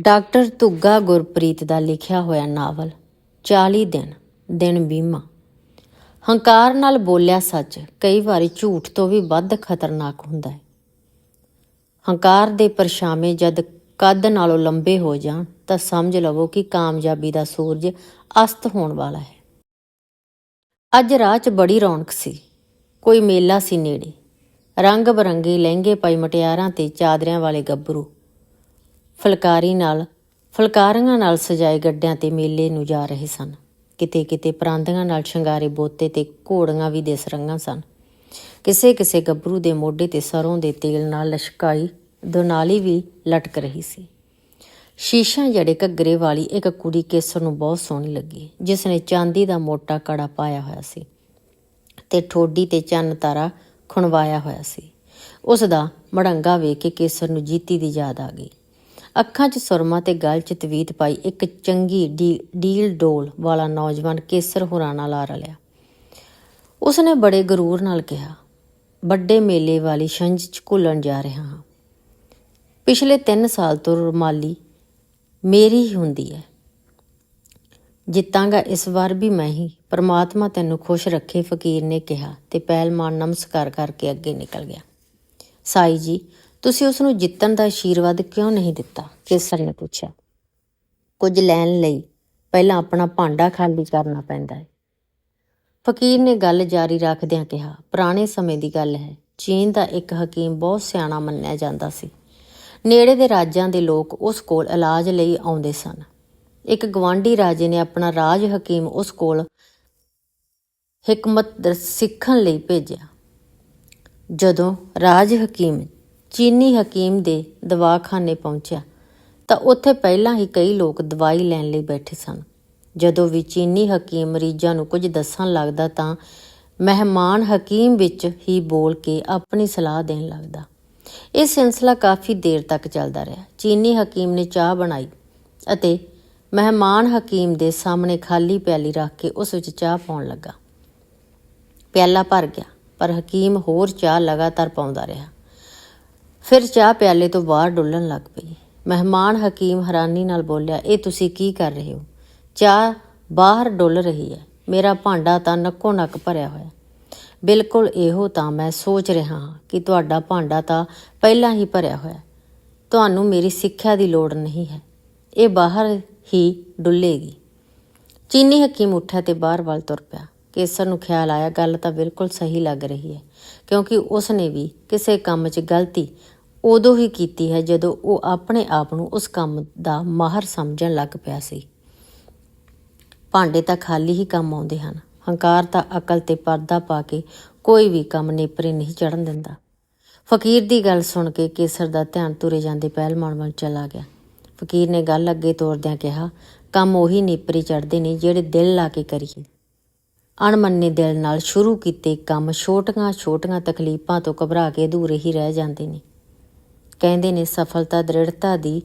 Doctor Dhugga Gurpreet ਦਾ ਲਿਖਿਆ ਹੋਇਆ novel 40 ਦਿਨ ਦਿਨ ਬੀਮਾ। ਹੰਕਾਰ ਨਾਲ ਬੋਲਿਆ ਸੱਚ, ਕਈ ਵਾਰੀ ਝੂਠ ਤੋਂ ਵੀ ਵੱਧ ਖਤਰਨਾਕ ਹੁੰਦਾ ਹੈ। ਹੰਕਾਰ ਦੇ ਪਰਛਾਵੇਂ ਜਦ ਕੱਦ ਨਾਲੋਂ ਲੰਬੇ ਹੋ ਜਾਣ, ਤਾਂ ਸਮਝ ਲਵੋ ਕਿ ਕਾਮਯਾਬੀ ਦਾ ਸੂਰਜ ਅਸਤ ਹੋਣ ਵਾਲਾ ਹੈ। ਅੱਜ ਰਾਹ 'ਚ ਬੜੀ ਰੌਣਕ ਸੀ। ਕੋਈ ਮੇਲਾ ਸੀ ਨੇੜੇ। ਰੰਗ ਬਰੰਗੇ ਲਹਿੰਗੇ ਪਾਈ ਮਟਿਆਰਾਂ ਤੇ ਚਾਦਰਿਆਂ ਵਾਲੇ ਗੱਭਰੂ। ਫੁਲਕਾਰੀ ਨਾਲ, ਫੁਲਕਾਰੀਆਂ ਨਾਲ ਸਜਾਏ ਗੱਡਿਆਂ ਤੇ ਮੇਲੇ ਨੂੰ ਜਾ ਰਹੇ ਸਨ। ਕਿਤੇ ਕਿਤੇ ਪਰਾਂਦੀਆਂ ਨਾਲ ਸ਼ਿੰਗਾਰੇ ਬੋਤੇ ਤੇ ਘੋੜੀਆਂ ਵੀ ਦਿਸ ਰਹੀਆਂ ਸਨ। ਕਿਸੇ ਕਿਸੇ ਗੱਭਰੂ ਦੇ ਮੋਢੇ ਤੇ ਸਰੋਂ ਦੇ ਤੇਲ ਨਾਲ ਲਸ਼ਕਾਈ ਦੁਨਾਲੀ ਵੀ ਲਟਕ ਰਹੀ ਸੀ। ਸ਼ੀਸ਼ਾ ਜੜੇ ਘੱਗਰੇ ਵਾਲੀ ਇੱਕ ਕੁੜੀ ਕੇਸਰ ਨੂੰ ਬਹੁਤ ਸੋਹਣੀ ਲੱਗੀ, ਜਿਸ ਨੇ ਚਾਂਦੀ ਦਾ ਮੋਟਾ ਕੜਾ ਪਾਇਆ ਹੋਇਆ ਸੀ ਤੇ ਠੋਡੀ ਤੇ ਚੰਨ ਤਾਰਾ ਖੁਣਵਾਇਆ ਹੋਇਆ ਸੀ। ਉਸ ਦਾ ਮੜੰਗਾ ਵੇਖ ਕੇ ਕੇਸਰ ਨੂੰ ਜੀਤੀ ਦੀ ਯਾਦ ਆ ਗਈ। ਅੱਖਾਂ 'ਚ ਸੁਰਮਾ ਤੇ ਗਲ 'ਚ ਤਵੀਤ ਪਾਈ ਇੱਕ ਚੰਗੀ ਡੀਲ ਡੋਲ ਵਾਲਾ ਨੌਜਵਾਨ ਕੇਸਰ ਹੁਰਾਂ ਨਾਲ ਰਲਿਆ। ਉਸ ਬੜੇ ਗਰੂਰ ਨਾਲ ਕਿਹਾ, ਵੱਡੇ ਮੇਲੇ ਵਾਲੀ ਛੰਝ 'ਚ ਘੁਲਣ ਜਾ ਰਿਹਾ ਹਾਂ। ਪਿਛਲੇ 3 ਸਾਲ ਤੋਂ ਰੁਮਾਲੀ ਮੇਰੀ ਹੀ ਹੁੰਦੀ ਹੈ। ਜਿੱਤਾਂਗਾ ਇਸ ਵਾਰ ਵੀ ਮੈਂ ਹੀ। ਪਰਮਾਤਮਾ ਤੈਨੂੰ ਖੁਸ਼ ਰੱਖੇ, ਫਕੀਰ ਨੇ ਕਿਹਾ ਤੇ ਪਹਿਲਵਾਨ ਨਮਸਕਾਰ ਕਰਕੇ ਅੱਗੇ ਨਿਕਲ ਗਿਆ। ਸਾਈ ਜੀ ਤੁਸੀਂ ਉਸ ਨੂੰ ਜਿੱਤਣ ਦਾ ਆਸ਼ੀਰਵਾਦ ਕਿਉਂ ਨਹੀਂ ਦਿੱਤਾ? ਕੇਸਰ ਨੇ ਪੁੱਛਿਆ। ਕੁਝ ਲੈਣ ਲਈ ਪਹਿਲਾਂ ਆਪਣਾ ਭਾਂਡਾ ਖਾਲੀ ਕਰਨਾ ਪੈਂਦਾ ਹੈ। ਫਕੀਰ ਨੇ ਗੱਲ ਜਾਰੀ ਰੱਖਦਿਆਂ ਕਿਹਾ, ਪੁਰਾਣੇ ਸਮੇਂ ਦੀ ਗੱਲ ਹੈ। ਚੀਨ ਦਾ ਇੱਕ ਹਕੀਮ ਬਹੁਤ ਸਿਆਣਾ ਮੰਨਿਆ ਜਾਂਦਾ ਸੀ। ਨੇੜੇ ਦੇ ਰਾਜਾਂ ਦੇ ਲੋਕ ਉਸ ਕੋਲ ਇਲਾਜ ਲਈ ਆਉਂਦੇ ਸਨ। ਇੱਕ ਗਵਾਂਢੀ ਰਾਜੇ ਨੇ ਆਪਣਾ ਰਾਜ ਹਕੀਮ ਉਸ ਕੋਲ ਹਕਮਤ ਸਿੱਖਣ ਲਈ ਭੇਜਿਆ। ਜਦੋਂ ਰਾਜ ਹਕੀਮ ਚੀਨੀ ਹਕੀਮ ਦੇ ਦਵਾਖਾਨੇ ਪਹੁੰਚਿਆ ਤਾਂ ਉੱਥੇ ਪਹਿਲਾਂ ਹੀ ਕਈ ਲੋਕ ਦਵਾਈ ਲੈਣ ਲਈ ਬੈਠੇ ਸਨ। ਜਦੋਂ ਵੀ ਚੀਨੀ ਹਕੀਮ ਮਰੀਜ਼ਾਂ ਨੂੰ ਕੁਝ ਦੱਸਣ ਲੱਗਦਾ ਤਾਂ ਮਹਿਮਾਨ ਹਕੀਮ ਵਿੱਚ ਹੀ ਬੋਲ ਕੇ ਆਪਣੀ ਸਲਾਹ ਦੇਣ ਲੱਗਦਾ। ਇਹ ਸਿਲਸਿਲਾ ਕਾਫੀ ਦੇਰ ਤੱਕ ਚੱਲਦਾ ਰਿਹਾ। ਚੀਨੀ ਹਕੀਮ ਨੇ ਚਾਹ ਬਣਾਈ ਅਤੇ ਮਹਿਮਾਨ ਹਕੀਮ ਦੇ ਸਾਹਮਣੇ ਖਾਲੀ ਪਿਆਲੀ ਰੱਖ ਕੇ ਉਸ ਵਿੱਚ ਚਾਹ ਪਾਉਣ ਲੱਗਾ। ਪਿਆਲਾ ਭਰ ਗਿਆ, ਪਰ ਹਕੀਮ ਹੋਰ ਚਾਹ ਲਗਾਤਾਰ ਪਾਉਂਦਾ ਰਿਹਾ। ਫਿਰ ਚਾਹ ਪਿਆਲੇ ਤੋਂ ਬਾਹਰ ਡੁੱਲਣ ਲੱਗ ਪਈ। ਮਹਿਮਾਨ ਹਕੀਮ ਹੈਰਾਨੀ ਨਾਲ ਬੋਲਿਆ, ਇਹ ਤੁਸੀਂ ਕੀ ਕਰ ਰਹੇ ਹੋ? ਚਾਹ ਬਾਹਰ ਡੁੱਲ ਰਹੀ ਹੈ। ਮੇਰਾ ਭਾਂਡਾ ਤਾਂ ਨੱਕੋ ਨੱਕ ਭਰਿਆ ਹੋਇਆ। ਬਿਲਕੁਲ ਇਹੋ ਤਾਂ ਮੈਂ ਸੋਚ ਰਿਹਾ ਹਾਂ ਕਿ ਤੁਹਾਡਾ ਭਾਂਡਾ ਤਾਂ ਪਹਿਲਾਂ ਹੀ ਭਰਿਆ ਹੋਇਆ। ਤੁਹਾਨੂੰ ਮੇਰੀ ਸਿੱਖਿਆ ਦੀ ਲੋੜ ਨਹੀਂ ਹੈ। ਇਹ ਬਾਹਰ ਹੀ ਡੁੱਲੇਗੀ। ਚੀਨੀ ਹਕੀਮ ਉੱਠਿਆ ਤੇ ਬਾਹਰ ਵੱਲ ਤੁਰ ਪਿਆ। ਕੇਸਰ ਨੂੰ ਖਿਆਲ ਆਇਆ, ਗੱਲ ਤਾਂ ਬਿਲਕੁਲ ਸਹੀ ਲੱਗ ਰਹੀ ਹੈ, ਕਿਉਂਕਿ ਉਸ ਨੇ ਵੀ ਕਿਸੇ ਕੰਮ 'ਚ ਗਲਤੀ ਉਦੋਂ ਹੀ ਕੀਤੀ ਹੈ ਜਦੋਂ ਉਹ ਆਪਣੇ ਆਪ ਨੂੰ ਉਸ ਕੰਮ ਦਾ ਮਾਹਰ ਸਮਝਣ ਲੱਗ ਪਿਆ ਸੀ। ਭਾਂਡੇ ਤਾਂ ਖਾਲੀ ਹੀ ਕੰਮ ਆਉਂਦੇ ਹਨ। ਹੰਕਾਰ ਤਾਂ ਅਕਲ ਤੇ ਪਰਦਾ ਪਾ ਕੇ ਕੋਈ ਵੀ ਕੰਮ ਨੇਪਰੇ ਨਹੀਂ ਚੜਨ ਦਿੰਦਾ। ਫਕੀਰ ਦੀ ਗੱਲ ਸੁਣ ਕੇ ਕੇਸਰ ਦਾ ਧਿਆਨ ਤੁਰੇ ਜਾਂਦੇ ਪਹਿਲਵਾਨ ਵੱਲ ਚਲਾ ਗਿਆ। ਫਕੀਰ ਨੇ ਗੱਲ ਅੱਗੇ ਤੋਰਦਿਆਂ ਕਿਹਾ, ਕੰਮ ਉਹੀ ਨੇਪਰੇ ਚੜਦੇ ਨੇ ਜਿਹੜੇ ਦਿਲ ਲਾ ਕੇ ਕਰੀਏ। ਅਣਮੰਨੇ ਦਿਲ ਨਾਲ ਸ਼ੁਰੂ ਕੀਤੇ ਕੰਮ ਛੋਟੀਆਂ-ਛੋਟੀਆਂ ਤਕਲੀਫਾਂ ਤੋਂ ਘਬਰਾ ਕੇ ਅਧੂਰੇ ਹੀ ਰਹਿ ਜਾਂਦੇ ਨੇ। ਕਹਿੰਦੇ ਨੇ ਸਫਲਤਾ, ਦ੍ਰਿੜਤਾ ਦੀ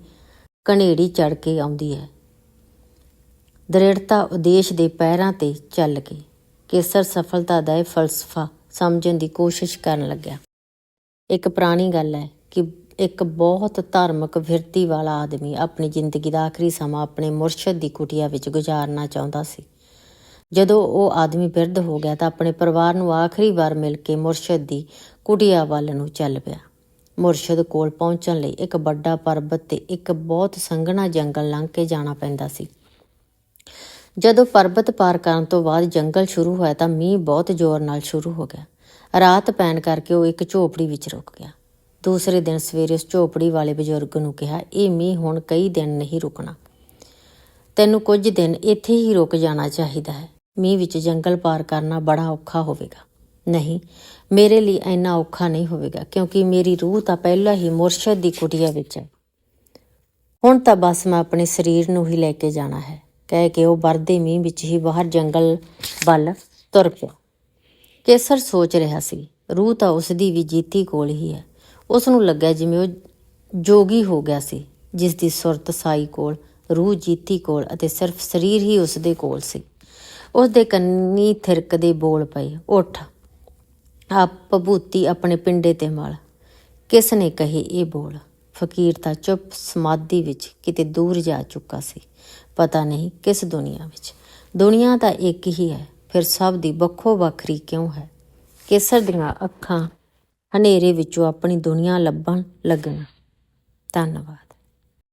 ਕਨੇੜੀ ਚੜ ਕੇ ਆਉਂਦੀ ਹੈ। ਦ੍ਰਿੜਤਾ ਉਦੇਸ਼ ਦੇ ਪੈਰਾਂ ਤੇ ਚੱਲ ਕੇ ਕੇਸਰ ਸਫਲਤਾ ਦਾ ਇਹ ਫਲਸਫਾ ਸਮਝਣ ਦੀ ਕੋਸ਼ਿਸ਼ ਕਰਨ ਲੱਗਿਆ। ਇੱਕ ਪੁਰਾਣੀ ਗੱਲ ਹੈ ਕਿ ਇੱਕ ਬਹੁਤ ਧਾਰਮਿਕ ਵਿਰਤੀ ਵਾਲਾ ਆਦਮੀ ਆਪਣੀ ਜ਼ਿੰਦਗੀ ਦਾ ਆਖਰੀ ਸਮਾਂ ਆਪਣੇ ਮੁਰਸ਼ਦ ਦੀ ਕੁਟੀਆ ਵਿੱਚ ਗੁਜ਼ਾਰਨਾ ਚਾਹੁੰਦਾ ਸੀ। ਜਦੋਂ ਉਹ ਆਦਮੀ ਬਿਰਧ ਹੋ ਗਿਆ ਤਾਂ ਆਪਣੇ ਪਰਿਵਾਰ ਨੂੰ ਆਖਰੀ ਵਾਰ ਮਿਲ ਕੇ ਮੁਰਸ਼ਦ ਦੀ ਕੁਟੀਆ ਵੱਲ ਨੂੰ ਚੱਲ ਪਿਆ। ਮੁਰਸ਼ਦ ਕੋਲ ਪਹੁੰਚਣ ਲਈ ਇੱਕ ਵੱਡਾ ਪਰਬਤ ਤੇ ਇੱਕ ਬਹੁਤ ਸੰਘਣਾ ਜੰਗਲ ਲੰਘ ਕੇ ਜਾਣਾ ਪੈਂਦਾ ਸੀ। ਜਦੋਂ ਪਰਬਤ ਪਾਰ ਕਰਨ ਤੋਂ ਬਾਅਦ ਜੰਗਲ ਸ਼ੁਰੂ ਹੋਇਆ ਤਾਂ ਮੀਂਹ ਬਹੁਤ ਜ਼ੋਰ ਨਾਲ ਸ਼ੁਰੂ ਹੋ ਗਿਆ। ਰਾਤ ਪੈਣ ਕਰਕੇ ਉਹ ਇੱਕ ਝੋਪੜੀ ਵਿੱਚ ਰੁਕ ਗਿਆ। ਦੂਸਰੇ ਦਿਨ ਸਵੇਰੇ ਉਸ ਝੋਪੜੀ ਵਾਲੇ ਬਜ਼ੁਰਗ ਨੂੰ ਕਿਹਾ, ਇਹ ਮੀਂਹ ਹੁਣ ਕਈ ਦਿਨ ਨਹੀਂ ਰੁਕਣਾ। ਤੈਨੂੰ ਕੁਝ ਦਿਨ ਇੱਥੇ ਹੀ ਰੁਕ ਜਾਣਾ ਚਾਹੀਦਾ ਹੈ। ਮੀਂਹ ਵਿੱਚ ਜੰਗਲ ਪਾਰ ਕਰਨਾ ਬੜਾ ਔਖਾ ਹੋਵੇਗਾ। ਨਹੀਂ। ਮੇਰੇ ਲਈ ਇੰਨਾ ਔਖਾ ਨਹੀਂ ਹੋਵੇਗਾ, ਕਿਉਂਕਿ ਮੇਰੀ ਰੂਹ ਤਾਂ ਪਹਿਲਾਂ ਹੀ ਮੁਰਸ਼ਦ ਦੀ ਕੁਟੀਆ ਵਿੱਚ ਹੈ। ਹੁਣ ਤਾਂ ਬਸ ਮੈਂ ਆਪਣੇ ਸਰੀਰ ਨੂੰ ਹੀ ਲੈ ਕੇ ਜਾਣਾ ਹੈ। ਕਹਿ ਕੇ ਉਹ ਵਰਦੇ ਮੀਂਹ ਵਿੱਚ ਹੀ ਬਾਹਰ ਜੰਗਲ ਵੱਲ ਤੁਰ ਪਿਆ। ਕੇਸਰ ਸੋਚ ਰਿਹਾ ਸੀ, ਰੂਹ ਤਾਂ ਉਸ ਦੀ ਵੀ ਜੀਤੀ ਕੋਲ ਹੀ ਹੈ। ਉਸ ਨੂੰ ਲੱਗਿਆ ਜਿਵੇਂ ਉਹ ਜੋਗੀ ਹੋ ਗਿਆ ਸੀ ਜਿਸ ਦੀ ਸੁਰਤ ਸਾਈ ਕੋਲ, ਰੂਹ ਜੀਤੀ ਕੋਲ ਅਤੇ ਸਿਰਫ ਸਰੀਰ ਹੀ ਉਸ ਦੇ ਕੋਲ ਸੀ। ਉਸ ਦੇ ਕੰਨੀ ਥਿਰਕਦੇ ਬੋਲ ਪਏ, ਉੱਠ ਆਪ ਭਬੂਤੀ ਆਪਣੇ ਪਿੰਡੇ ਤੇ ਮਲ। ਕਿਸ ਨੇ ਕਹੇ ਇਹ ਬੋਲ? ਫਕੀਰ ਤਾਂ ਚੁੱਪ ਸਮਾਧੀ ਵਿੱਚ ਕਿਤੇ ਦੂਰ ਜਾ ਚੁੱਕਾ ਸੀ। ਪਤਾ ਨਹੀਂ ਕਿਸ ਦੁਨੀਆ ਵਿੱਚ। ਦੁਨੀਆ ਤਾਂ ਇੱਕ ਹੀ ਹੈ, ਫਿਰ ਸਭ ਦੀ ਵੱਖੋ ਵੱਖਰੀ ਕਿਉਂ ਹੈ? ਕੇਸਰ ਦੀਆਂ ਅੱਖਾਂ ਹਨੇਰੇ ਵਿੱਚੋਂ ਆਪਣੀ ਦੁਨੀਆ ਲੱਭਣ ਲੱਗਣ। ਧੰਨਵਾਦ।